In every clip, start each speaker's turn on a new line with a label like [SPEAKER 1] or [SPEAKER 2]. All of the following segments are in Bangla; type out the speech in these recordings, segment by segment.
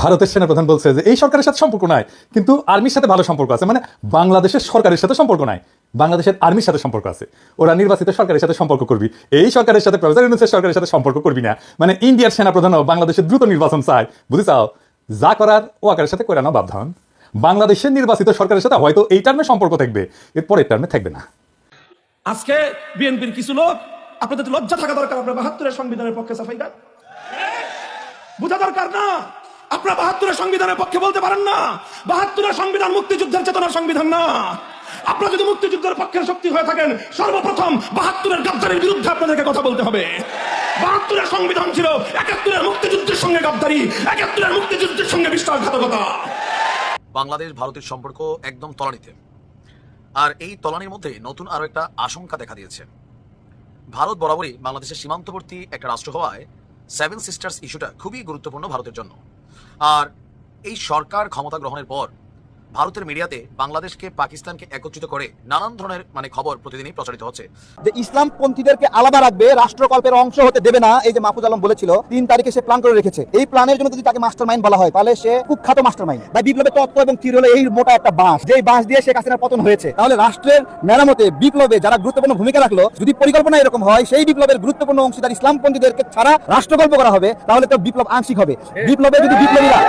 [SPEAKER 1] ভারতের সেনাপ্রধান বলছে যে, এই সরকারের সাথে সম্পর্ক নাই। কিন্তু আর্মির সাথে ভালো সম্পর্ক আছে মানে বাংলাদেশের সরকারের সাথে সম্পর্ক নাই। বাংলাদেশের আর্মির সাথে সম্পর্ক আছে। ওরা নির্বাচিত সরকারের সাথে সম্পর্ক করবি। এই সরকারের সাথে প্রফেসর ইউনুসের সরকারের সাথে সম্পর্ক করবি না। মানে ইন্ডিয়ার সেনাপ্রধানও বাংলাদেশের দ্রুত নির্বাচন চায়। বুঝে চাও যা করার ওয়াকারের সাথে করে না বাবধান বাংলাদেশের নির্বাচিত সরকারের সাথে হয়তো এই টার্মে সম্পর্ক থাকবে। এর পরের টার্মে থাকবে না।
[SPEAKER 2] আজকে বিএনপির কিছু লোক, আপনাদের লজ্জা থাকা দরকার, আপনার বাহাত্তরের সংবিধানের পক্ষে সাফাই গান বোঝা দরকার না! আপনারা বাহাত্তরের সংবিধানের পক্ষে বলতে পারেন না। বাহাত্তরের সংবিধান মুক্তিযুদ্ধের চেতনার সংবিধান না। আপনারা যদি মুক্তিযুদ্ধের পক্ষের শক্তি হয়ে থাকেন, সর্বপ্রথম বাহাত্তরের গাদ্দারির বিরুদ্ধে আপনাদেরকে কথা বলতে হবে। বাহাত্তরের সংবিধান ছিল একাত্তরের মুক্তিযুদ্ধের সঙ্গে গাদ্দারি, একাত্তরের মুক্তিযুদ্ধের সঙ্গে বিশ্বাসঘাতকতা।
[SPEAKER 3] বাংলাদেশ ভারতের সম্পর্ক একদম তলানিতে। আর এই তলানির মধ্যে নতুন আরও একটা আশঙ্কা দেখা দিয়েছে। ভারত বরাবরই বাংলাদেশের সীমান্তবর্তী একটা রাষ্ট্র হওয়ায় সেভেন সিস্টার্স ইস্যুটা খুবই গুরুত্বপূর্ণ ভারতের জন্য। আর এই সরকার ক্ষমতা গ্রহণের পর ভারতের মিডিয়াতে বাংলাদেশকে পাকিস্তানকে একত্রিত করে নানান ধরনের মানে খবর প্রতিদিনই প্রচারিত হচ্ছে।
[SPEAKER 4] যে ইসলাম পন্থীদেরকে আলাদা রাখবে রাষ্ট্রকল্পের অংশ হতে দেবে না এই যে মাহফুজ আলম বলেছিল তিন তারিখে সে প্ল্যান করে রেখেছে। এই প্ল্যানের জন্য যদি তাকে মাস্টার মাইন্ড বলা হয় তাহলে সে কুখ্যাত মাস্টার মাইন্ড বা বিপ্লবের তত্ত্ব এবং তীর হলো এই মোটা একটা বাঁশ। যেই বাঁশ দিয়ে শেখ হাসিনার পতন হয়েছে তাহলে রাষ্ট্রের মেরামতে বিপ্লবে যারা গুরুত্বপূর্ণ ভূমিকা রাখল যদি পরিকল্পনা এরকম হয় সেই বিপ্লবের গুরুত্বপূর্ণ অংশীদার ইসলামপন্থীদেরকে ছাড়া রাষ্ট্রকল্প করা হবে তাহলে তো বিপ্লব আংশিক হবে। বিপ্লবে যদি বিপ্লবীরা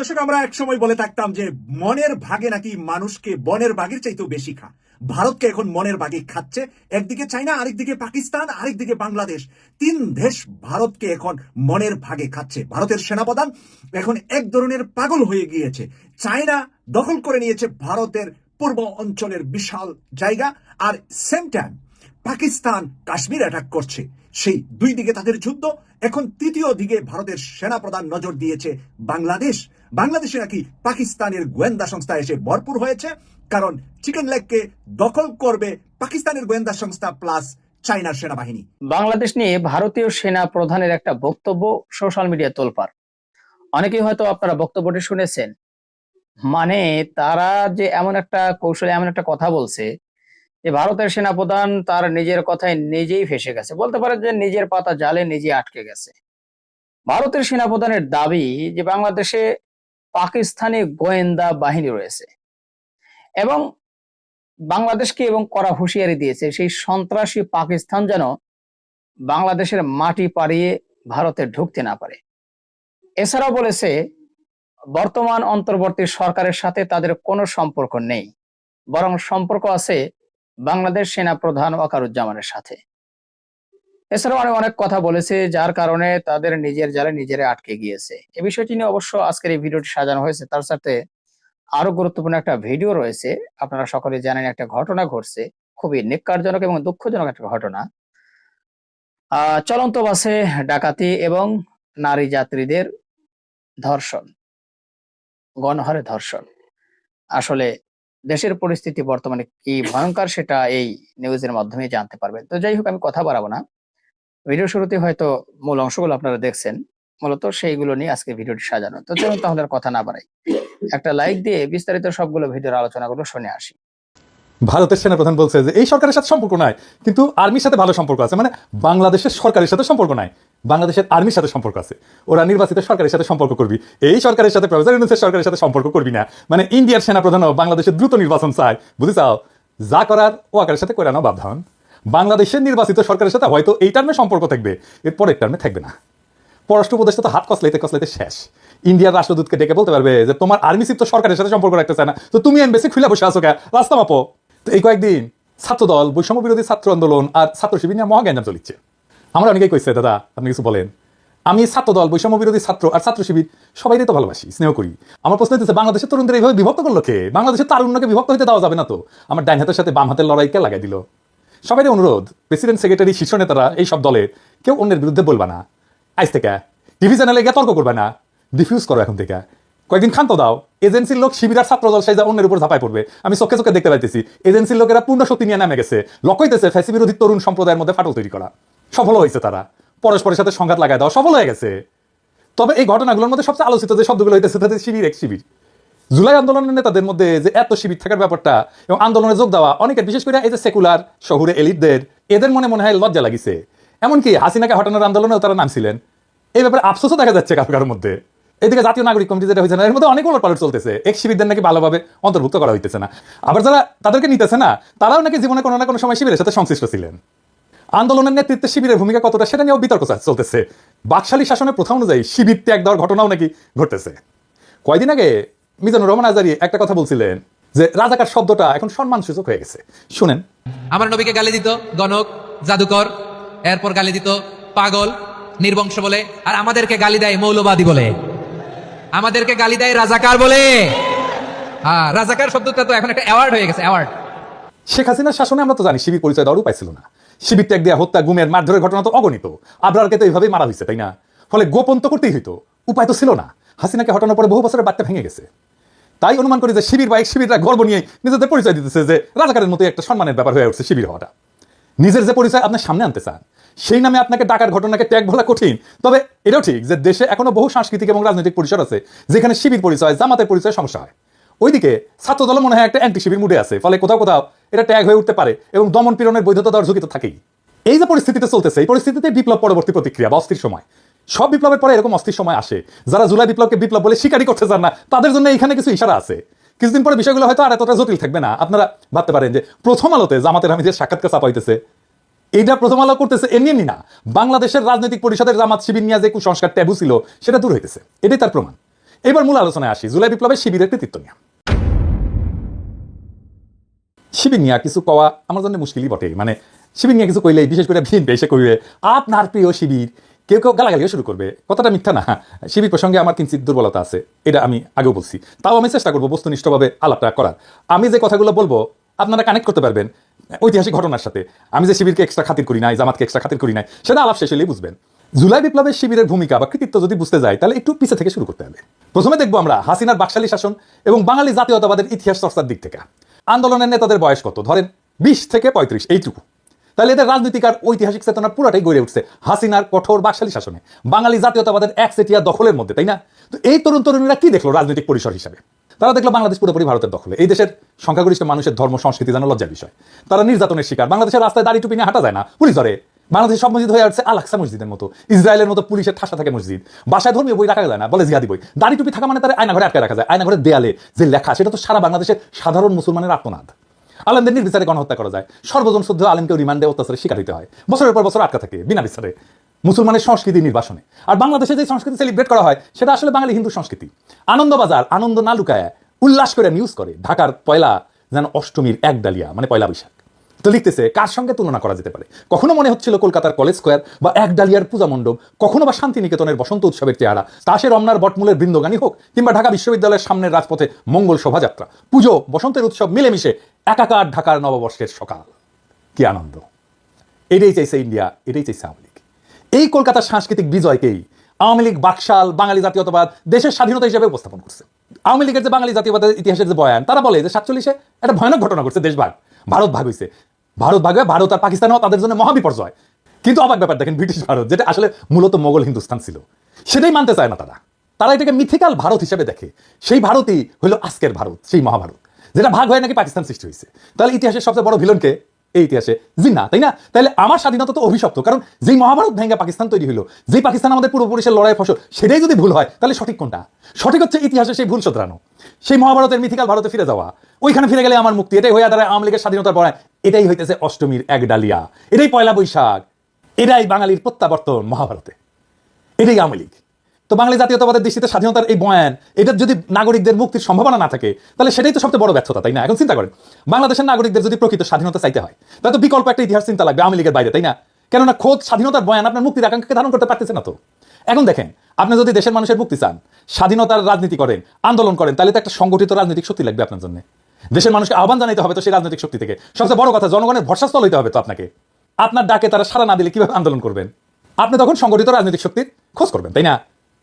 [SPEAKER 5] দর্শক আমরা এক সময় বলে থাকতাম যে মনের ভাগে নাকি মানুষকে বনের বাগের চাইতেও বেশি খা। ভারতকে এখন মনের বাগে খাচ্ছে। একদিকে চাইনা আরেকদিকে পাকিস্তান, আরেকদিকে বাংলাদেশ। তিন দেশ ভারতকে এখন মনের ভাগে খাচ্ছে। ভারতের সেনাপ্রধান এখন এক ধরনের পাগল হয়ে গিয়েছে। চায়না দখল করে নিয়েছে ভারতের পূর্ব অঞ্চলের বিশাল জায়গা। আর same time Pakistan Kashmir attack করছে। সেই দুই দিকে তাদের যুদ্ধ, এখন তৃতীয় দিকে ভারতের সেনাপ্রধান নজর দিয়েছে বাংলাদেশ। বাংলাদেশে নাকি পাকিস্তানের গোয়েন্দা সংস্থা এসে ভরপুর হয়েছে, কারণ চিকেন লেগকে দখল করবে পাকিস্তানের গোয়েন্দা সংস্থা প্লাস চাইনার সেনাবাহিনী।
[SPEAKER 6] বাংলাদেশ নিয়ে ভারতীয় সেনা প্রধানের একটা বক্তব্য সোশ্যাল মিডিয়া তোলপার অনেকেই হয়তো আপনারা বক্তব্যটি শুনেছেন। মানে তারা যে এমন একটা কৌশলে এমন একটা কথা বলছে যে ভারতের সেনা প্রধান তার নিজের কথায় নিজেই ফেসে গেছে। বলতে পারে যে নিজের পাতা জালে নিজে আটকে গেছে। ভারতের সেনা প্রধানের দাবি যে বাংলাদেশে পাকিস্তানি গোয়েন্দা বাহিনী রয়েছে এবং বাংলাদেশকে এবং করা হুঁশিয়ারি দিয়েছে সেই সন্ত্রাসী পাকিস্তান যেন বাংলাদেশের মাটি পাড়িয়ে ভারতে ঢুকতে না পারে। এছাড়াও বলেছে, বর্তমান অন্তর্বর্তী সরকারের সাথে তাদের কোনো সম্পর্ক নেই, বরং সম্পর্ক আছে বাংলাদেশ সেনা প্রধান ওয়াকারুজ্জামানের সাথে। এছাড়াও অনেক অনেক কথা বলেছে, যার কারণে তাদের নিজের জালে নিজেরা আটকে গিয়েছে। এ বিষয়টি নিয়ে অবশ্য আজকের এই ভিডিওটি সাজানো হয়েছে। তার সাথে আরও গুরুত্বপূর্ণ একটা ভিডিও রয়েছে। আপনারা সকলে জানেন একটা ঘটনা ঘটছে, খুবই নিকারজনক এবং দুঃখজনক একটা ঘটনা। চলন্ত বাসে ডাকাতি এবং নারী যাত্রীদের ধর্ষণ, গণহারে ধর্ষণ। আসলে দেশের পরিস্থিতি বর্তমানে কি ভয়ঙ্কর সেটা এই নিউজের মাধ্যমে জানতে পারবেন। তো যাই হোক, আমি কথা বাড়াবো না। ভিডিও শুরুতে হয়তো মূল অংশগুলো আপনারা দেখছেন। মূলত সেইগুলো নিয়ে আজকে ভিডিওটি সাজানো। তো চলুন তাহলে কথা না বাড়াই। একটা লাইক দিয়ে বিস্তারিত সবগুলো ভিডিওর আলোচনাগুলো শুনে আসি।
[SPEAKER 1] ভারতের সেনাপ্রধান বলছে যে, এই সরকারের সাথে সম্পর্ক নাই। কিন্তু আর্মির সাথে ভালো সম্পর্ক আছে মানে বাংলাদেশের সরকারের সাথে সম্পর্ক নাই। বাংলাদেশের আর্মির সাথে সম্পর্ক আছে। ওরা নির্বাচিত সরকারের সাথে সম্পর্ক করবি। এই সরকারের সাথে প্রফেসর ইউনুসের সরকারের সাথে সম্পর্ক করবি না। মানে ইন্ডিয়ার সেনাপ্রধানও বাংলাদেশের দ্রুত নির্বাচন চায়। বুঝে চাও যা করার ওয়াকারের সাথে করে না বাবধান বাংলাদেশের নির্বাচিত সরকারের সাথে হয়তো এই টার্মে সম্পর্ক থাকবে এর পরের টার্মে থাকবে না। পররাষ্ট্র উপদেষ্টা তো হাত কসলাইতে কসলাইতে শেষ। ইন্ডিয়ার রাষ্ট্রদূতকে ডেকে বলতে পারবে যে, তোমার আর্মি তো সরকারের সাথে সম্পর্ক রাখতে চায় না। তো তুমি এমবেসি খুলে বসে আছো কে? রাস্তা মাপো। তো এই কয়েকদিন ছাত্রদল বৈষম্য বিরোধী ছাত্র আন্দোলন আর ছাত্র শিবির নিয়ে মহাজ্ঞান চলিচ্ছে। আমরা অনেকেই কইছে, দাদা, আপনি কিছু বলেন। আমি ছাত্রদল বৈষম্য বিরোধী ছাত্র আর ছাত্র শিবির সবাই তো ভালোবাসি, স্নেহ করি। আমার প্রশ্ন হচ্ছে বাংলাদেশের তরুণদের এইভাবে বিভক্ত করল কে? বাংলাদেশের তারুণ্যকে বিভক্ত হতে দেওয়া যাবে না তো? আমার ডাইন হাতের সাথে বাম হাতের লড়াইকে লাগাই দিল। সবাই অনুরোধ, প্রেসিডেন্ট, সেক্রেটারি, শীর্ষ নেতারা এই সব দলের কেউ অন্যের বিরুদ্ধে বলবা না। আজ থেকে টিভি চ্যানেলে গিয়ে তর্ক করবে না। ডিফিউজ করো এখন থেকে। কয়েকদিন ক্ষান্ত দাও। এজেন্সির লোক, শিবির আর ছাত্র দল সাইজা অন্যের উপর ঝাঁপাই পড়বে। আমি চোখে চোখে দেখতে পাইতেছি, এজেন্সির লোকেরা পূর্ণ শক্তি নিয়ে নামে গেছে। লক্ষ্যইতেছে ফ্যাসি বিরোধী তরুণ সম্প্রদায়ের মধ্যে ফাটল তৈরি করা। সফল হয়েছে তারা। পরস্পরের সাথে সংঘাত লাগাই দেওয়া সফল হয়ে গেছে। তবে এই ঘটনাগুলোর মধ্যে সবচেয়ে আলোচিত যে শব্দগুলো হইতেছে তাদের শিবির এক শিবির। জুলাই আন্দোলনের নেতাদের মধ্যে যে এত শিবির থাকার ব্যাপারটা এবং আন্দোলনে যোগ দেওয়া অনেকের বিশেষ করে এই যে সেকুলার শহুরে এলিটদের, এদের মনে মনে হয় লজ্জা লাগিছে। এমনকি হাসিনাকে হটানোর আন্দোলনেও তারা নামছিলেন। এই ব্যাপারে আফসোসও দেখা যাচ্ছে কারও কারোর মধ্যে। এদিকে জাতীয় নাগরিক কমিটি যেটা হয়েছে না, এর মধ্যে অনেক পালট চলতেছে। এক শিবিরদের নাকি ভালোভাবে অন্তর্ভুক্ত করা হইতেছে না। আবার যারা তাদেরকে নিতেছে না, তারাও নাকি জীবনে কোনো না কোনো সময় শিবিরের সাথে সংশ্লিষ্ট ছিলেন। আন্দোলনের নেতৃত্বে শিবিরের ভূমিকা কতটা, সেটা নিয়েও বিতর্ক চলতেছে। বাকশালী শাসনের প্রথা অনুযায়ী শিবির ত্যাগ দেওয়ার ঘটনাও নাকি ঘটতেছে। কয়দিন আগে মিজানুর রহমান আজারি একটা কথা বলছিলেন যে, রাজাকার শব্দটা এখন সম্মানসূচক হয়ে গেছে। শুনেন।
[SPEAKER 7] আমার নবীকে গালি দিত গণক, জাদুকর, এরপর গালি দিত পাগল, নির্বংশ বলে, আর আমাদেরকে গালি দেয় মৌলবাদী বলে। আমাদেরকে গালি দেয় রাজাকার বলে। হ্যাঁ রাজাকার শব্দটা তো এখন একটা অ্যাওয়ার্ড হয়ে গেছে অ্যাওয়ার্ড
[SPEAKER 1] শেখ হাসিনার শাসনে আমরা তো জানি, শিবির পরিচয় দেওয়ার উপায় ছিল না। শিবির ত্যাগ দেওয়া হত্যা, গুমের, মারধরের ঘটনা তো অগণিত। আবরারকে তো এইভাবেই মারা হয়েছে, তাই না? ফলে গোপন তো করতেই হইতো, উপায় তো ছিল না। হাসিনাকে হটানোর পরে বহু বছরের বার্তা ভেঙে গেছে। তাই অনুমান করি যে শিবির বা এক শিবিররা গর্ব নিয়ে নিজেদের পরিচয় দিতেছে যে রাজাকারের মতো একটা সম্মানের ব্যাপার হয়ে উঠছে শিবির হওয়াটা। নিজের যে পরিচয় আপনার সামনে আনতে চান, সেই নামে আপনাকে ডাকার ঘটনাকে ত্যাগ বলা কঠিন। তবে এটাও ঠিক যে দেশে এখনও বহু সাংস্কৃতিক এবং রাজনৈতিক পরিসর আছে, যেখানে শিবির পরিচয়, জামাতের পরিচয় সমস্যা হয়। ওইদিকে ছাত্রদল মনে হয় একটা অ্যান্টি শিবির মুডে আছে, ফলে কোথাও কোথাও এটা ট্যাগ হয়ে উঠতে পারে এবং দমন পীড়নের বৈধতা দেওয়ার ঝুঁকি তো থাকেই। এই যে পরিস্থিতিতে চলতেছে, এই পরিস্থিতিতে বিপ্লব পরবর্তী প্রতিক্রিয়া বা অস্থির সময়। সব বিপ্লবের পরে এরকম অস্থির সময় আসে। যারা জুলাই বিপ্লবকে বিপ্লব বলে স্বীকারই করতে চান না, তাদের জন্য এখানে কিছু ইশারা আছে। কিছুদিন পরে বিষয়গুলো হয়তো আর এতটা জটিল থাকবে না। আপনারা ভাবতে পারেন যে প্রথম আলোতে জামাতের যে সাক্ষাৎকার চাপাইতেছে এইটা প্রথম আলো করতেছে এমনি এমনি না। বাংলাদেশের রাজনৈতিক পরিষদের জামাত শিবির নিয়ে যে কুসংস্কার ট্যাবু ছিল, সেটা দূর হইতেছে। এটাই তার প্রমাণ। এবার মূল আলোচনায় আসি, জুলাই বিপ্লবের শিবিরের কৃতিত্ব নিয়ে। শিবির নিয়ে কিছু কওয়া আমার জন্য মুশকিলই বটে মানে শিবির নিয়ে কিছু কইলে বিশেষ করে ভিন এসে কইবে, আপনার প্রিয় শিবির কেউ কেউ গালাগালিও শুরু করবে। কথাটা মিথ্যা না। শিবির প্রসঙ্গে আমার কিঞ্চিত দুর্বলতা আছে, এটা আমি আগেও বলছি। তাও আমি চেষ্টা করব বস্তুনিষ্ঠভাবে আলাপটা করার। আমি যে কথাগুলো বলব, আপনারা কানেক্ট করতে পারবেন ঐতিহাসিক ঘটনার সাথে। আমি যে শিবিরকে এক্সট্রা খাতির করি নাই, জামাতকে এক্সট্রা খাতির করি নাই, সেটা আলাপ শেষ হলেই বুঝবেন। জুলাই বিপ্লবের শিবিরের ভূমিকা বা কৃতিত্ব যদি বুঝতে যাই তাহলে একটু পিছে থেকে শুরু করতে হবে। প্রথমে দেখব আমরা হাসিনার বাকশালী শাসন এবং বাঙালি জাতীয়তাবাদের ইতিহাস চর্চার দিক থেকে। আন্দোলনের নেতাদের বয়স কত? ধরেন বিশ থেকে পঁয়ত্রিশ, এইটুকু। তাহলে এদের রাজনৈতিক আর ঐতিহাসিক চেতনা পুরাটাই গড়ে উঠছে হাসিনার কঠোর বাকশালী শাসনে। বাঙালি জাতীয়তাবাদের একচেটিয়া দখলের মধ্যে, তাই না? তো এই তরুণ তরুণীরা কি দেখল রাজনৈতিক পরিসর হিসাবে? তারা দেখল বাংলাদেশ পুরোপুরি ভারতের দখলে। এই দেশের সংখ্যাগরিষ্ঠ মানুষের ধর্ম, সংস্কৃতি যেন লজ্জার বিষয়। তারা নির্যাতনের শিকার। বাংলাদেশের রাস্তায় দাড়ি টুপি নিয়ে হাঁটা যায় না। পুলিশ ধরে। বাংলাদেশের সব মসজিদ হয়ে আসছে আল আকসা মসজিদের মতো। ইসরায়েলের মতো পুলিশের ঠাসা থাকে মসজিদ। বাসায় ধর্মীয় বই রাখা যায় না। বলে জিহাদি বই। দাড়ি টুপি থাকা মানে তারা আয়না ঘরে আটকে রাখা যায়। আয়না ঘরের দেয়ালে যে লেখা, সেটা তো সারা বাংলাদেশের সাধারণ মুসলমানের আত্মনাদ। আলেমদের নির্বিচারে গণহত্যা করা যায়। সর্বজন শুদ্ধ আলমকে রিমান্ডে অত্যাচারের শিকার হতে হয়। বছরের পর বছর আটকা থাকে বিনা বিচারে। মুসলমানের সংস্কৃতি নির্বাসনে। আর বাংলাদেশে যে সংস্কৃতি সেলিব্রেট করা হয়, সেটা আসলে বাঙালি হিন্দু সংস্কৃতি। আনন্দবাজার আনন্দ না লুকায় উল্লাস করে নিউজ করে। ঢাকার পয়লা যেন অষ্টমীর এক ডালিয়া মানে পয়লা বৈশাখ। তো লিখতেছে, কার সঙ্গে তুলনা করা যেতে পারে? কখনো মনে হচ্ছিল কলকাতার কলেজ স্কোয়ার বা এক ডালিয়ার পূজা মণ্ডপ, কখনো বা শান্তিনিকেতনের বসন্ত উৎসবের চেহারা। তাসের রমনার বটমূলের বৃন্দগানী হোক, কিংবা ঢাকা বিশ্ববিদ্যালয়ের সামনের রাজপথে মঙ্গল শোভাযাত্রা। পুজো, বসন্তের উৎসব মিলেমিশে একাকার ঢাকার নববর্ষের সকাল। কি আনন্দ। এটাই চাইছে ইন্ডিয়া, এটাই চাইছে আওয়ামী লীগ। এই কলকাতার সাংস্কৃতিক বিজয়কেই আওয়ামী লীগ বাকশাল, বাঙালি জাতীয়তাবাদ দেশের স্বাধীনতা হিসেবে উপস্থাপন করছে। আওয়ামী লীগের যে বাঙালি জাতীয়বাদের ইতিহাসের যে বয়ান, তারা বলে যে সাতচল্লিশে একটা ভয়ানক ঘটনা ঘটছে দেশ ভাগ ভারত ভাগ হয়েছে ভারত ভাগে ভারত আর পাকিস্তানও তাদের জন্য মহাবিপর্যয়। কিন্তু অবাক ব্যাপার, দেখেন ব্রিটিশ ভারত, যেটা আসলে মূলত মোগল হিন্দুস্তান ছিল। সেটাই মানতে চায় না তারা। তারা এটাকে মিথিকাল ভারত হিসেবে দেখে। সেই ভারতই হলো আজকের ভারত, সেই মহাভারত, যেটা ভাগ হয়ে নাকি পাকিস্তান সৃষ্টি হয়েছে। তাহলে ইতিহাসের সবচেয়ে বড় ভিলনকে এই ইতিহাসে জিন্না তাই না? তাহলে আমার স্বাধীনতা তো অভিশপ্ত, কারণ যেই মহাভারত ভেঙে পাকিস্তান তৈরি হলো যেই পাকিস্তান আমাদের পূর্বপুরুষের লড়াই ফসল, সেটাই যদি ভুল হয়, তাহলে সঠিক কোনটা? সঠিক হচ্ছে ইতিহাসে সেই ভুল শোধরানো। সেই মহাভারতের মিথিকাল ভারতে ফিরে যাওয়া। ওইখানে ফিরে গেলে আমার মুক্তি, এটাই হয়ে দাঁড়ায় আওয়ামী লীগের স্বাধীনতার পড়ায় এটাই হইতেছে অষ্টমীর এক ডালিয়া। এটাই পয়লা বৈশাখ। এটাই বাঙালির প্রত্যাবর্তন মহাভারতে। এটাই আওয়ামী লীগ। তো বাঙালি জাতীয়তাবাদের দৃষ্টিতে স্বাধীনতার এই বয়ান এটার যদি নাগরিকদের মুক্তির সম্ভাবনা না থাকে, তাহলে সেটাই তো সবচেয়ে বড় ব্যর্থতা, তাই না? এখন চিন্তা করেন, বাংলাদেশের নাগরিকদের যদি প্রকৃত স্বাধীনতা চাইতে হয়, তাহলে তো বিকল্প একটা ইতিহাস চিন্তা লাগবে আওয়ামী লীগের বাইরে, তাই না? কেননা খোদ স্বাধীনতার বয়ান আপনার মুক্তির আকাঙ্ক্ষাকে ধারণ করতে পারতেছে না তো। এখন দেখেন, আপনি যদি দেশের মানুষের মুক্তি চান, স্বাধীনতার রাজনীতি করেন, আন্দোলন করেন, তাহলে তো একটা সংগঠিত রাজনৈতিক শক্তি লাগবে আপনার জন্য। দেশের মানুষকে আহ্বান জানাইতে হবে তো সেই রাজনৈতিক শক্তি থেকে। সবচেয়ে বড় কথা, জনগণের ভরসাস্থল হইতে হবে তো আপনাকে। আপনার ডাকে তারা সারা না দিলে কীভাবে আন্দোলন করবেন? আপনি তখন সংগঠিত রাজনৈতিক শক্তির খোঁজ করবেন, তাই না?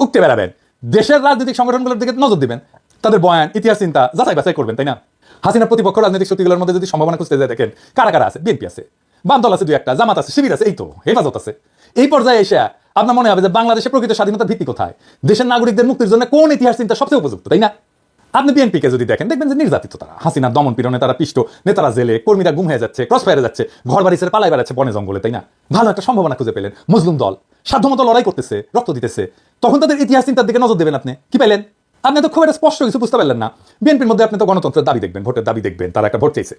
[SPEAKER 1] উঠতে বেড়াবেন। দেশের রাজনৈতিক সংগঠনগুলোর দিকে নজর দিবেন। তাদের বয়ান, ইতিহাস, চিন্তা, যাচাই বাছাই করবেন, তাই না? হাসিনা প্রতিপক্ষ রাজনৈতিক শক্তিগুলোর মধ্যে যদি সম্ভাবনা খুঁজতে যায়, দেখেন, কারা কারা আছে? বিএনপি আছে বামদল আছে দুই একটা, জামাত আছে, শিবির আছে, এই তো, হেফাজত আছে। এই পর্যায়ে এসে আপনার মনে হবে যে বাংলাদেশে প্রকৃত স্বাধীনতার ভিত্তি কোথায়? দেশের নাগরিকদের মুক্তির জন্য কোন ইতিহাস, চিন্তা সবচেয়ে উপযুক্ত, তাই না? আপনি বিএনপিকে যদি দেখেন, দেখবেন যে নির্যাতিত তারা। হাসিনা দমন পীড়নে তারা পিষ্ট, নেতারা জেলে, কর্মীরা গুম হয়ে যাচ্ছে ক্রস ফায়ারে যাচ্ছে ঘর বাড়ি ছেড়ে পালাই বেড়াচ্ছে বনে জঙ্গলে, তাই না? ভালো একটা সম্ভাবনা খুঁজে পেলেন, মুসলিম দল। সাধ্যমতো লড়াই করতেছে, রক্ত দিতেছে। তখন তাদের ইতিহাস চিন্তার দিকে নজর দেবেন আপনি। কি পাইলেন আপনি তো খুব একটা স্পষ্ট কিছু বুঝতে পারলেন না। বিএনপির মধ্যে আপনি তো গণতন্ত্রের দাবি দেখবেন, ভোটের দাবি দেখবেন, তারা একটা ভোট চাইছে।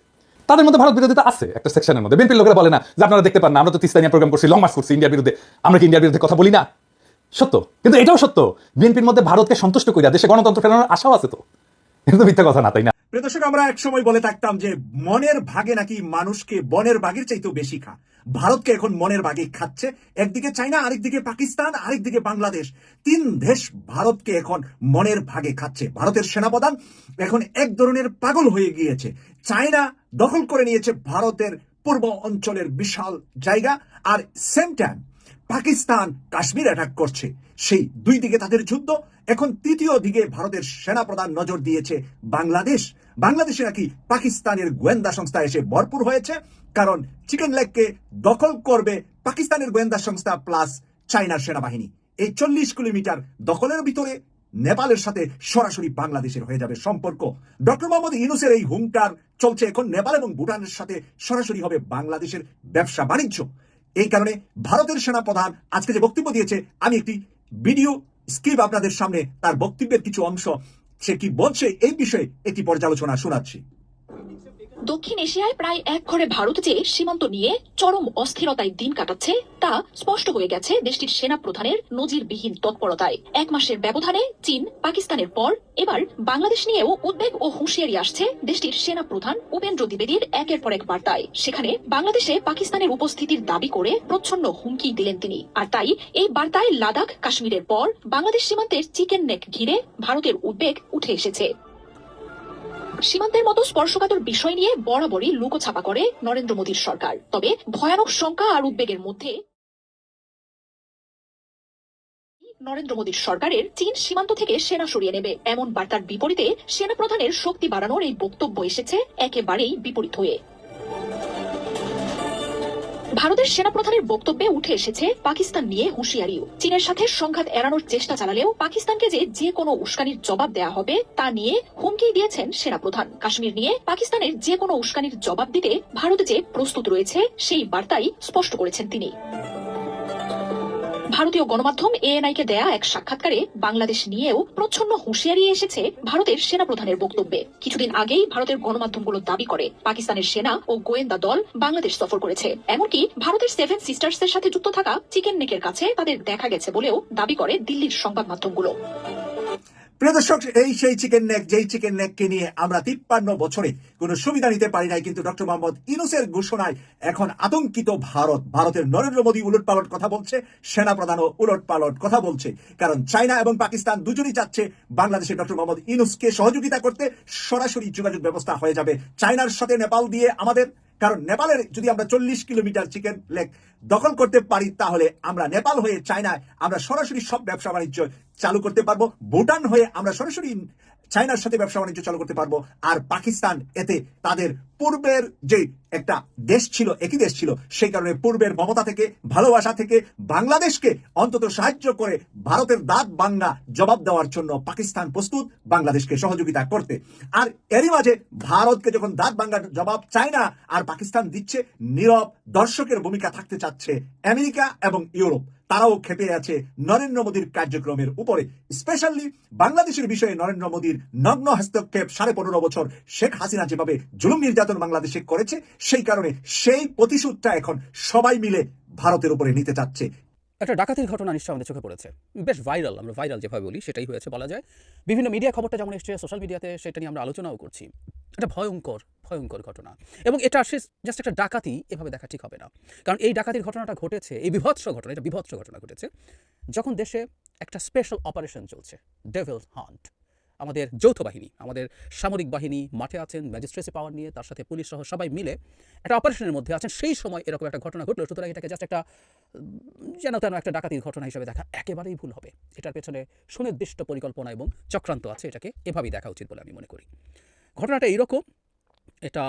[SPEAKER 1] তাদের মধ্যে ভারত বিরোধিতা আছে একটা সেকশনের মধ্যে। বিএনপির লোকেরা বলে না, যে আপনারা দেখতে পান না, আমরা তো তিস্তানিয়া প্রোগ্রাম করছি, লং মার্চ করছি ইন্ডিয়ার বিরুদ্ধে। আমরা কি ইন্ডিয়ার বিরুদ্ধে কথা বলি না? সত্য। কিন্তু এটাও সত্য। বিএনপির মধ্যে ভারতকে সন্তুষ্ট করিয়া দেশে গণতন্ত্র ফেরানোর আশাও আছে তো। এটা তো মিথ্যা কথা না, তাই না?
[SPEAKER 5] প্রিয় দর্শক, আমরা এক সময় বলে থাকতাম যে মনের ভাগে নাকি মানুষকে বনের বাগের চাইতেও বেশি খা। ভারতকে এখন মনের ভাগে খাচ্ছে। একদিকে চায়না, আরেকদিকে পাকিস্তান, আরেকদিকে বাংলাদেশ। তিন দেশ ভারতকে এখন মনের ভাগে খাচ্ছে। ভারতের সেনাপ্রধান এখন এক ধরনের পাগল হয়ে গিয়েছে। চায়না দখল করে নিয়েছে ভারতের পূর্ব অঞ্চলের বিশাল জায়গা আর same time Pakistan Kashmir attack করছে। সেই দুই দিকে তাদের যুদ্ধ, এখন তৃতীয় দিকে ভারতের সেনাপ্রধান নজর দিয়েছে বাংলাদেশ। বাংলাদেশে নাকি পাকিস্তানের গোয়েন্দা সংস্থা এসে ভরপুর হয়েছে, কারণ চিকেন লেগকে দখল করবে পাকিস্তানের গোয়েন্দা সংস্থা প্লাস চায়নার সেনাবাহিনী। এই চল্লিশ কিলোমিটার দখলের ভিতরে নেপালের সাথে সরাসরি বাংলাদেশের হয়ে যাবে সম্পর্ক। ডক্টর মোহাম্মদ ইউনুসের এই হুঙ্কার চলছে এখন নেপাল এবং ভুটানের সাথে সরাসরি হবে বাংলাদেশের ব্যবসা বাণিজ্য এই কারণে ভারতের সেনা প্রধান আজকে যে বক্তব্য দিয়েছে, আমি একটি ভিডিও স্ক্রিপ আপনাদের সামনে তার বক্তব্যের কিছু অংশ, সে কি বলছে এই বিষয়ে একটি পর্যালোচনা শোনাচ্ছি।
[SPEAKER 8] দক্ষিণ এশিয়ায় প্রায় এক ঘরে ভারত যে সীমান্ত নিয়ে চরম অস্থিরতায় দিন কাটাচ্ছে, তা স্পষ্ট হয়ে গেছে দেশটির সেনা প্রধানের নজিরবিহীন তৎপরতায়। এক মাসের ব্যবধানে চীন, পাকিস্তানের পর এবার বাংলাদেশ নিয়েও উদ্বেগ ও হুঁশিয়ারি আসছে দেশটির সেনা প্রধান উপেন্দ্র দ্বিবেদীর একের পর এক বার্তায়। সেখানে বাংলাদেশে পাকিস্তানের উপস্থিতির দাবি করে প্রচ্ছন্ন হুমকি দিলেন তিনি। আর তাই এই বার্তায় লাদাখ, কাশ্মীরের পর বাংলাদেশ সীমান্তের চিকেন নেক ঘিরে ভারতের উদ্বেগ উঠে এসেছে। সীমান্তের মতো স্পর্শকাতর বিষয় নিয়ে বরাবরই লুকোছাপা করে নরেন্দ্র মোদীর সরকার। তবে ভয়ানক শঙ্কা আর উদ্বেগের মধ্যে নরেন্দ্র মোদীর সরকারের চীন সীমান্ত থেকে সেনা সরিয়ে নেবে। এমন বার্তার বিপরীতে সেনা প্রধানের শক্তি বাড়ানোর এই বক্তব্য এসেছে একেবারেই বিপরীত হয়ে। ভারতের সেনাপ্রধানের বক্তব্যে উঠে এসেছে পাকিস্তান নিয়ে হুঁশিয়ারিও। চীনের সাথে সংঘাত এড়ানোর চেষ্টা চালালেও পাকিস্তানকে যে যে কোনো উস্কানির জবাব দেয়া হবে, তা নিয়ে হুমকি দিয়েছেন সেনাপ্রধান কাশ্মীর নিয়ে পাকিস্তানের যে কোনো উস্কানির জবাব দিতে ভারত যে প্রস্তুত রয়েছে, সেই বার্তাই স্পষ্ট করেছেন তিনি। ভারতীয় গণমাধ্যম এএনআই কে দেয়া এক সাক্ষাৎকারে বাংলাদেশ নিয়েও প্রচ্ছন্ন হুঁশিয়ারি এসেছে ভারতের সেনাপ্রধানের বক্তব্যে। কিছুদিন আগেই ভারতের গণমাধ্যমগুলো দাবি করে, পাকিস্তানের সেনা ও গোয়েন্দা দল বাংলাদেশ সফর করেছে। এমনকি ভারতের সেভেন সিস্টার্স এর সাথে যুক্ত থাকা চিকেন নেকের কাছে তাদের দেখা গেছে বলেও দাবি করে দিল্লির সংবাদ মাধ্যমগুলো।
[SPEAKER 5] প্রিয় দর্শক, এই সেই চিকেন নেক যেই চিকেন নেককে নিয়ে আমরা তিপ্পান্ন বছরে কোনো সুবিধা নিতে পারি নাই, কিন্তু ডক্টর মোহাম্মদ ইনুসের ঘোষণায় এখন আতঙ্কিত ভারত। ভারতের নরেন্দ্র মোদী উলট পালট কথা বলছে সেনা প্রধানও উলট পালট কথা বলছে। কারণ চায়না এবং পাকিস্তান দুজনই চাচ্ছে বাংলাদেশে ডক্টর মোহাম্মদ ইনুসকে সহযোগিতা করতে। সরাসরি যোগাযোগ ব্যবস্থা হয়ে যাবে চায়নার সাথে নেপাল দিয়ে আমাদের। কারণ নেপালের যদি আমরা চল্লিশ কিলোমিটার চিকেন লেক দখল করতে পারি, তাহলে আমরা নেপাল হয়ে চায়নায় আমরা সরাসরি সব ব্যবসা বাণিজ্য চালু করতে পারব। ভুটান হয়ে আমরা সরাসরি চায়নার সাথে ব্যবসা বাণিজ্য চালু করতে পারব। আর পাকিস্তান এতে তাদের পূর্বের যে একটা দেশ ছিল, একই দেশ ছিল, সেই কারণে পূর্বের মমতা থেকে, ভালোবাসা থেকে বাংলাদেশকে অন্তত সাহায্য করে ভারতের দাঁত বাংলা জবাব দেওয়ার জন্য পাকিস্তান প্রস্তুত, বাংলাদেশকে সহযোগিতা করতে। আর এরই মাঝে ভারতকে যখন দাঁত বাংলার জবাব চায় না আর পাকিস্তান দিচ্ছে, নীরব দর্শকের ভূমিকা থাকতে চাচ্ছে আমেরিকা এবং ইউরোপ। তারাও খেপে আছে নরেন্দ্র মোদীর কার্যক্রমের উপরে। স্পেশালি বাংলাদেশের বিষয়ে নরেন্দ্র মোদীর নগ্ন হস্তক্ষেপ সাড়ে পনেরো বছর শেখ হাসিনা যেভাবে জুলুম নির্যাতন বাংলাদেশে করেছে, সেই কারণে সেই প্রতিশোধটা এখন সবাই মিলে ভারতের উপরে নিতে চাচ্ছে।
[SPEAKER 9] একটা ডাকাতির ঘটনা নিশ্চয় আমাদের চোখে পড়েছে। বেশ ভাইরাল আমরা ভাইরাল যেভাবে বলি সেটাই হয়েছে বলা যায়। বিভিন্ন মিডিয়া খবরটা যেমন এসছে সোশ্যাল মিডিয়াতে সেটা নিয়ে আমরা আলোচনাও করছি। এটা ভয়ঙ্কর ভয়ঙ্কর ঘটনা। এবং এটা সে জাস্ট একটা ডাকাতি, এভাবে দেখা ঠিক হবে না। কারণ এই ডাকাতির ঘটনাটা ঘটেছে, এই বিভৎস ঘটনা, এটা বিভৎস ঘটনা ঘটেছে, যখন দেশে একটা স্পেশাল অপারেশন চলছে ডেভিল হান্ট আমাদের যৌথ বাহিনী, আমাদের সামরিক বাহিনী মাঠে আছেন ম্যাজিস্ট্রেসি পাওয়ার নিয়ে, তার সাথে পুলিশ সহ সবাই মিলে একটা অপারেশনের মধ্যে আছেন। সেই সময় এরকম একটা ঘটনা ঘটলো, সুতরাং এটাকে জাস্ট একটা যেন তেন একটা ডাকাতির ঘটনা হিসেবে দেখা, একেবারেই ভুল হবে। এটার পেছনে সুনির্দিষ্ট পরিকল্পনা এবং চক্রান্ত আছে, এটাকে এভাবেই দেখা উচিত বলে আমি মনে করি। ঘটনাটা এইরকম, এটা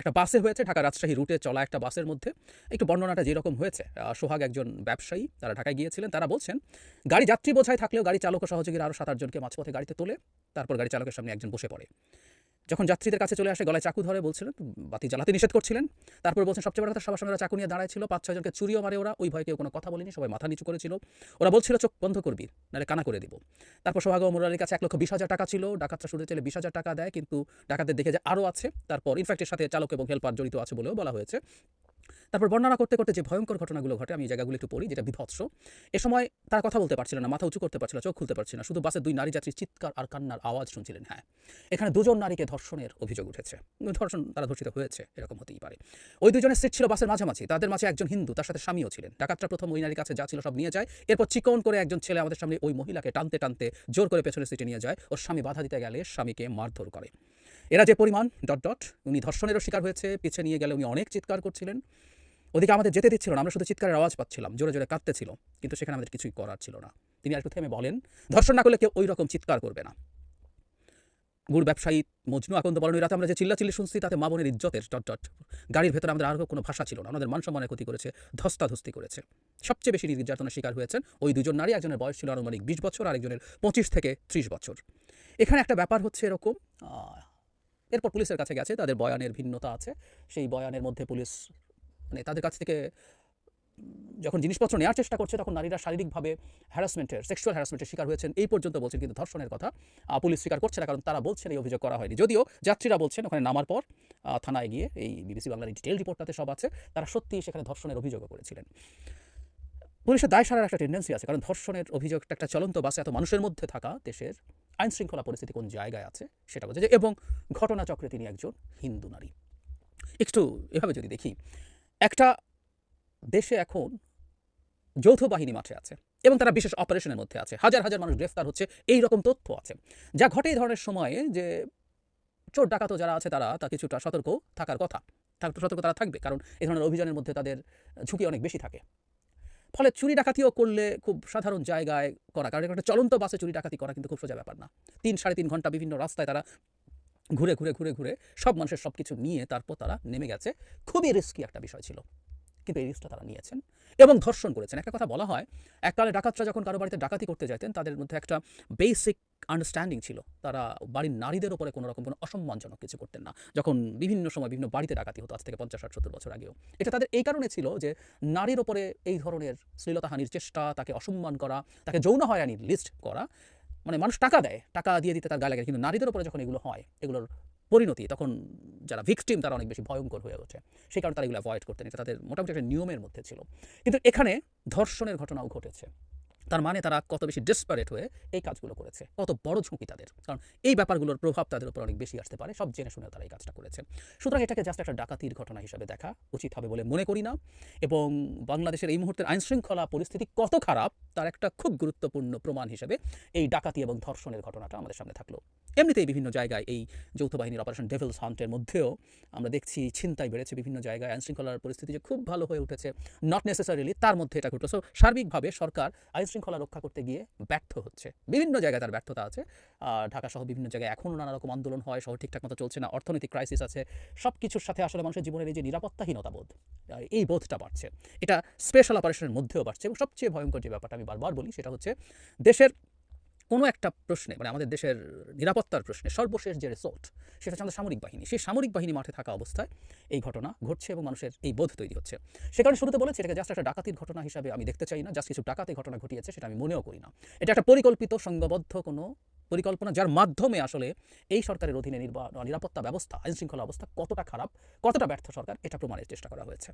[SPEAKER 9] একটা বাসে হয়েছে, ঢাকা রাজশাহী রুটে চলা একটা বাসের মধ্যে। একটু বর্ণনাটা যেরকম হয়েছে সোহাগ একজন ব্যবসায়ী, তারা ঢাকায় গিয়েছিলেন, তারা বলছেন, গাড়ি যাত্রী বোঝায় থাকলেও গাড়ি চালক ও সহযোগীরা আরও সাত আটজনকে মাঝপথে গাড়িতে তোলে, তারপর গাড়ি চালকের সামনে একজন বসে পড়ে। যখন যাত্রীদের কাছে চলে আসে, গলায় চাকু ধরে বলছিলেন বাতি জ্বালাতে নিষেধ করছিলেন। তারপর বলছেন, সবচেয়ে বড় কথা, সবার ওরা চাকু নিয়ে দাঁড়ায় ছিল, পাঁচ ছয়জনকে চুরিও মারে ওরা, ওই ভয় কেউ কোনো কথা বলেনি, সবাই মাথা নিচু করেছিল। ওরা বলছিল, চোখ বন্ধ করবি, নাহলে কানা করে দিব। তারপর সোহাগ ও মুরারির কাছে এক লক্ষ বিশ হাজার টাকা ছিল, ডাকাতরা শুরু চলে বিশ হাজার টাকা দেয়, কিন্তু ডাকাতদের দেখে যে আরও আছে। তারপর, ইনফ্যাক্টের সাথে চালক এবং হেল্পার জড়িত আছে বলেও বলা হয়েছে। তারপর বর্ণনা করতে করতে যে ভয়ঙ্কর ঘটনাগুলো ঘটে, আমি এই জায়গাগুলো একটু পড়ি, যেটা বিভৎস। এ সময় তারা কথা বলতে পারছিল না, মাথা উঁচু করতে পারছিল, চোখ খুলতে পারছিল না, শুধু বাসে দুই নারী যাত্রীর চিৎকার আর কান্নার আওয়াজ শুনছিলেন হ্যাঁ। এখানে দুজন নারীকে ধর্ষণের অভিযোগ উঠেছে। ধর্ষণ তারা ধর্ষিত হয়েছে, এরকম হতেই পারে। ওই দুজনের সিট ছিল বাসের মাঝামাঝি, তাদের মাঝে একজন হিন্দু, তার সাথে স্বামীও ছিলেন। ডাকাতরা প্রথম ওই নারীর কাছে যা ছিল সব নিয়ে যায়, এরপর চিকন করে একজন ছেলে আমাদের সামনে ওই মহিলাকে টানতে টানতে জোর করে পেছনের সিটে নিয়ে যায়, ওর স্বামী বাধা দিতে গেলে স্বামীকে মারধর করে। এরা যে পরিমাণ ডট ডট উনি ধর্ষণেরও শিকার হয়েছে, পিছে নিয়ে গেলে উনি অনেক চিৎকার করছিলেন। ওদিকে আমাদের যেতে দিচ্ছিল না, আমরা শুধু চিৎকারের আওয়াজ পাচ্ছিলাম, জোরে জোরে কাঁদতেছিল, কিন্তু সেখানে আমাদের কিছুই করার ছিল না। তিনি আর থেমে বলেন, ধর্ষণ না করলে কেউ ওই রকম চিৎকার করবে না। গুড় ব্যবসায়ী মজনু আকন্দ বলেন ওই রাতে আমরা যে চিল্লাচিল্লি শুনছি, তাতে মা বোনের ইজ্জতের ডট ডট গাড়ির ভেতরে আমাদের আর কোনো ভাষা ছিল না আমাদের মান সম্মানের ক্ষতি করেছে, ধস্তাধস্তি করেছে। সবচেয়ে বেশি নির্যাতনের শিকার হয়েছেন ওই দুজন নারী, একজনের বয়স ছিল আনুমানিক বিশ বছর আরেকজনের পঁচিশ থেকে ত্রিশ বছর। এখানে একটা ব্যাপার হচ্ছে এরকম এরপর পুলিশের কাছে গেছে, তাদের বয়ানের ভিন্নতা আছে। সেই বয়ানের মধ্যে পুলিশ মানে তাদের কাছ থেকে যখন জিনিসপত্র নেওয়ার চেষ্টা করছে, তখন নারীরা শারীরিকভাবে হ্যারাসমেন্টের সেক্সুয়াল হ্যারাসমেন্টের শিকার হয়েছেন। এই পর্যন্ত বলছেন কিন্তু ধর্ষণের কথা পুলিশ স্বীকার করছে না, কারণ তারা বলছেন এই অভিযোগ করা হয়নি। যদিও যাত্রীরা বলছেন, ওখানে নামার পর থানায় গিয়ে এই বিবিসি বাংলার ডিটেল রিপোর্টটাতে সব আছে, তারা সত্যিই সেখানে ধর্ষণের অভিযোগও করেছিলেন। পুলিশের দায় সারার একটা টেন্ডেন্সি আছে, কারণ ধর্ষণের অভিযোগটা একটা চলন্ত বাসে এত মানুষের মধ্যে থাকা, দেশের আইন শৃঙ্খলা পরিস্থিতি কোন জায়গায় আছে সেটা বোঝা যায় এবং ঘটনাচক্রে তিনি একজন হিন্দু নারী। একটু এভাবে যদি দেখি, একটা দেশে এখন যৌথ বাহিনী মাঠে আছে এবং তারা বিশেষ অপারেশনের মধ্যে আছে। হাজার হাজার মানুষ গ্রেফতার হচ্ছে এই রকম তথ্য আছে। যা ঘটে এই ধরনের সময়ে যে চোর ডাকাতও যারা আছে তারা, তা কিছুটা সতর্ক থাকার কথা। সতর্ক তারা থাকবে, কারণ এই ধরনের অভিযানের মধ্যে তাদের ঝুঁকি অনেক বেশি থাকে। ফলে চুরি ডাকাতিও করলে খুব সাধারণ জায়গায় করা। কারণ একটা চলন্ত বাসে চুরি ডাকাতি করা কিন্তু খুব সোজা ব্যাপার না। তিন সাড়ে তিন ঘণ্টা বিভিন্ন রাস্তায় তারা ঘুরে ঘুরে ঘুরে ঘুরে সব মানুষের সব কিছু নিয়ে তারপর তারা নেমে গেছে। খুবই রিস্কি একটা বিষয় ছিল। কিন্তু এই রিস্কটা তারা নিয়েছেন। এবং ধর্ষণ করেছেন। একটা কথা বলা হয়, এককালে ডাকাতরা যখন কারও বাড়িতে ডাকাতি করতে যেতেন তাদের মধ্যে একটা বেসিক আন্ডারস্ট্যান্ডিং ছিল। তারা বাড়ির নারীদের উপরে কোনো রকম কোনো অসম্মানজনক কিছু করতেন না। যখন বিভিন্ন সময় বিভিন্ন বাড়িতে ডাকাতি হতো, আজ থেকে পঞ্চাশ, ষাট, সত্তর বছর আগেও। এটা তাদের এই কারণে ছিল যে, নারীর ওপরে এই ধরনের শ্লীলতাহানির চেষ্টা, তাকে অসম্মান করা, তাকে যৌন হয়রানির লিস্ট করা মানে মানুষ টাকা দেয়, টাকা দিয়ে দিতে তার গায়ে লাগে। কিন্তু নারীদের উপরে যখন এগুলো হয়, এগুলোর পরিণতি, তখন যারা ভিক্সটিম তারা অনেক বেশি ভয়ঙ্কর হয়ে ওঠে। সেই কারণে তারা এগুলো অ্যাভয়েড করতেন এটা তাদের মোটামুটি একটা নিয়মের মধ্যে ছিল। কিন্তু এখানে ধর্ষণের ঘটনাও ঘটেছে। তার মানে তারা কত বেশি ডেসপারেট হয়ে এই কাজগুলো করেছে। কত বড় ঝুঁকি তাদের। কারণ এই ব্যাপারগুলোর প্রভাব তাদের উপর অনেক বেশি আসতে পারে। সব জেনে শুনে তারা এই কাজটা করেছে। সুতরাং এটাকে জাস্ট একটা ডাকাতির ঘটনা হিসেবে দেখা উচিত হবে বলে মনে করি না। এবং বাংলাদেশের এই মুহূর্তের আইনশৃঙ্খলা পরিস্থিতি কত খারাপ, তার একটা খুব গুরুত্বপূর্ণ প্রমাণ হিসেবে এই ডাকাতি এবং ধর্ষণের ঘটনাটা আমাদের সামনে থাকল। এমনিতেই বিভিন্ন জায়গায় এই যৌথ বাহিনীর অপারেশন ডেভিলস হান্টের মধ্যেও আমরা দেখছি ছিনতাই বেড়েছে বিভিন্ন জায়গায়, আইনশৃঙ্খলার পরিস্থিতি যে খুব ভালো হয়ে উঠেছে নট নেসেসারিলি তার মধ্যে এটা ঘটছে। সো সার্বিকভাবে সরকার আইনশৃঙ্খলা রক্ষা করতে গিয়ে ব্যর্থ হচ্ছে। বিভিন্ন জায়গায় তার ব্যর্থতা আছে। ঢাকা সহ বিভিন্ন জায়গায় এখনও নানা রকম আন্দোলন হয়, শহর ঠিকঠাক মতো চলছে না, অর্থনৈতিক ক্রাইসিস আছে। সব কিছুর সাথে আসলে মানুষের জীবনের এই যে নিরাপত্তাহীনতা বোধ এই বোধটা বাড়ছে। এটা স্পেশাল অপারেশনের মধ্যেও বাড়ছে। এবং সবচেয়ে ভয়ঙ্কর যে ব্যাপারটা আমি বারবার বলি, সেটা হচ্ছে দেশের কোনো একটা প্রশ্নে মানে আমাদের দেশের নিরাপত্তার প্রশ্নে সর্বশেষ যে রিসোর্ট সেটা হচ্ছে আমাদের সামরিক বাহিনী। সেই সামরিক বাহিনী মাঠে থাকা অবস্থায় এই ঘটনা ঘটছে এবং মানুষের এই বোধ তৈরি হচ্ছে। সে কারণে শুরুতে বলেছে, এটাকে জাস্ট একটা ডাকাতির ঘটনা হিসাবে আমি দেখতে চাই না জাস্ট কিছু ডাকাতি ঘটনা ঘটিয়েছে সেটা আমি মনেও করি না। এটা একটা পরিকল্পিত, সংঘবদ্ধ কোনো পরিকল্পনা যার মাধ্যমে আসলে এই সরকারের অধীনে নিরাপত্তা ব্যবস্থা আইন শৃঙ্খলা অবস্থা কতটা খারাপ, কতটা ব্যর্থ সরকার, এটা প্রমাণের চেষ্টা করা হয়েছে।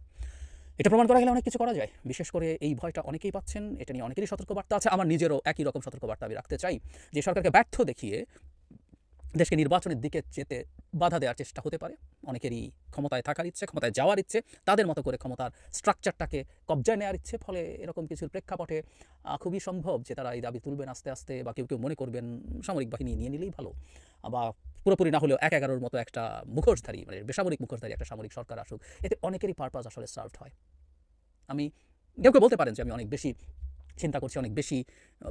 [SPEAKER 9] এটা প্রমাণ করা গেলে অনেক কিছু করা যায়। বিশেষ করে এই ভয়টা অনেকেই পাচ্ছেন, এটা নিয়ে অনেকেরই সতর্কবার্তা আছে। আমার নিজেরও একই রকম সতর্কবার্তা আমি রাখতে চাই যে সরকারকে ব্যর্থ দেখিয়ে দেশকে নির্বাচনের দিকে যেতে বাধা দেওয়ার চেষ্টা হতে পারে। অনেকেরই ক্ষমতায় থাকার ইচ্ছে, ক্ষমতায় যাওয়ার ইচ্ছে, তাদের মতো করে ক্ষমতার স্ট্রাকচারটাকে কবজায় নেওয়ার ইচ্ছে, ফলে এরকম কিছুর প্রেক্ষাপটে খুবই সম্ভব যে তারা এই দাবি তুলবেন আস্তে আস্তে বা কেউ কেউ মনে করবেন সামরিক বাহিনী নিয়ে নিলেই ভালো। বা পুরোপুরি না হলেও এক এগারোর মতো একটা মুখোশধারী মানে বেসামরিক মুখোশধারী একটা সামরিক সরকার আসুক, এতে অনেকেরই পারপাস আসলে সার্ভড হয়। আমি, কেউ কেউ বলতে পারেন যে আমি অনেক বেশি চিন্তা করছি, অনেক বেশি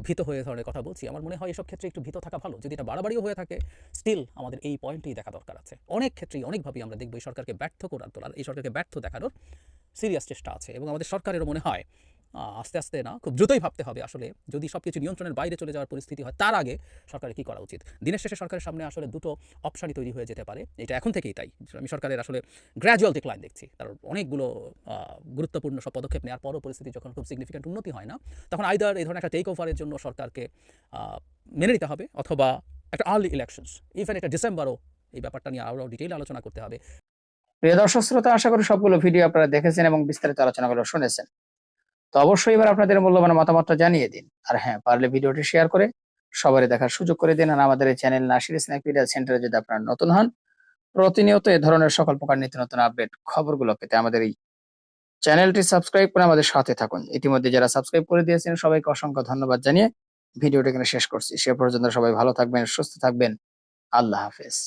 [SPEAKER 9] ভীত হয়ে ধরনের কথা বলছি। আমার মনে হয় এসব ক্ষেত্রে একটু ভীত থাকা ভালো। যদি এটা বাড়াবাড়িও হয়ে থাকে স্টিল আমাদের এই পয়েন্টেই দেখা দরকার আছে। অনেক ক্ষেত্রেই, অনেকভাবেই আমরা দেখব এই সরকারকে ব্যর্থ করার তোলার, এই সরকারকে ব্যর্থ দেখানোর সিরিয়াস চেষ্টা আছে এবং আমাদের সরকারেরও মনে হয় আস্তে আস্তে না, খুব দ্রুতই ভাবতে হবে আসলে যদি সবকিছু নিয়ন্ত্রণের বাইরে চলে যাওয়ার পরিস্থিতি হয়, তার আগে সরকারের কি করা উচিত? দিনের শেষে সরকারের সামনে আসলে দুটো অপশনই তৈরি হয়ে যেতে পারে, এটা এখন থেকেই তাই। আমি সরকারের আসলে গ্র্যাজুয়াল ডিক্লাইন দেখছি। তার অনেকগুলো গুরুত্বপূর্ণ সব পদক্ষেপ নেওয়ার পরও পরিস্থিতি যখন খুব সিগনিফিক্যান্ট উন্নতি হয় না, তখন আইদার এই ধরনের একটা টেক ওভারের জন্য সরকারকে মেনে নিতে হবে অথবা একটা আর্লি ইলেকশনস ইভেন এটা ডিসেম্বরও এই ব্যাপারটা নিয়ে আরও ডিটেইল আলোচনা করতে হবে।
[SPEAKER 6] প্রিয় দর্শক, শ্রোতা, আশা করি সবগুলো ভিডিও আপনারা দেখেছেন এবং বিস্তারিত আলোচনাগুলো শুনেছেন। তো অবশ্যই এবার আপনাদের মূল্যবান মতামতটা জানিয়ে দিন। আর হ্যাঁ পারলে ভিডিওটি শেয়ার করে সবারই দেখার সুযোগ করে দিন। আর আমাদের এই চ্যানেল নাসির স্ন্যাক মিডিয়া সেন্টারে যদি আপনারা নতুন হন, প্রতিনিয়ত এ ধরনের সকল প্রকার নিত্য নতুন আপডেট খবরগুলো পেতে আমাদের এই চ্যানেলটি সাবস্ক্রাইব করে আমাদের সাথে থাকুন। ইতিমধ্যে যারা সাবস্ক্রাইব করে দিয়েছেন, সবাইকে অসংখ্য ধন্যবাদ জানিয়ে ভিডিওটি এখানে শেষ করছি। সে পর্যন্ত সবাই ভালো থাকবেন, সুস্থ থাকবেন। আল্লাহ হাফেজ।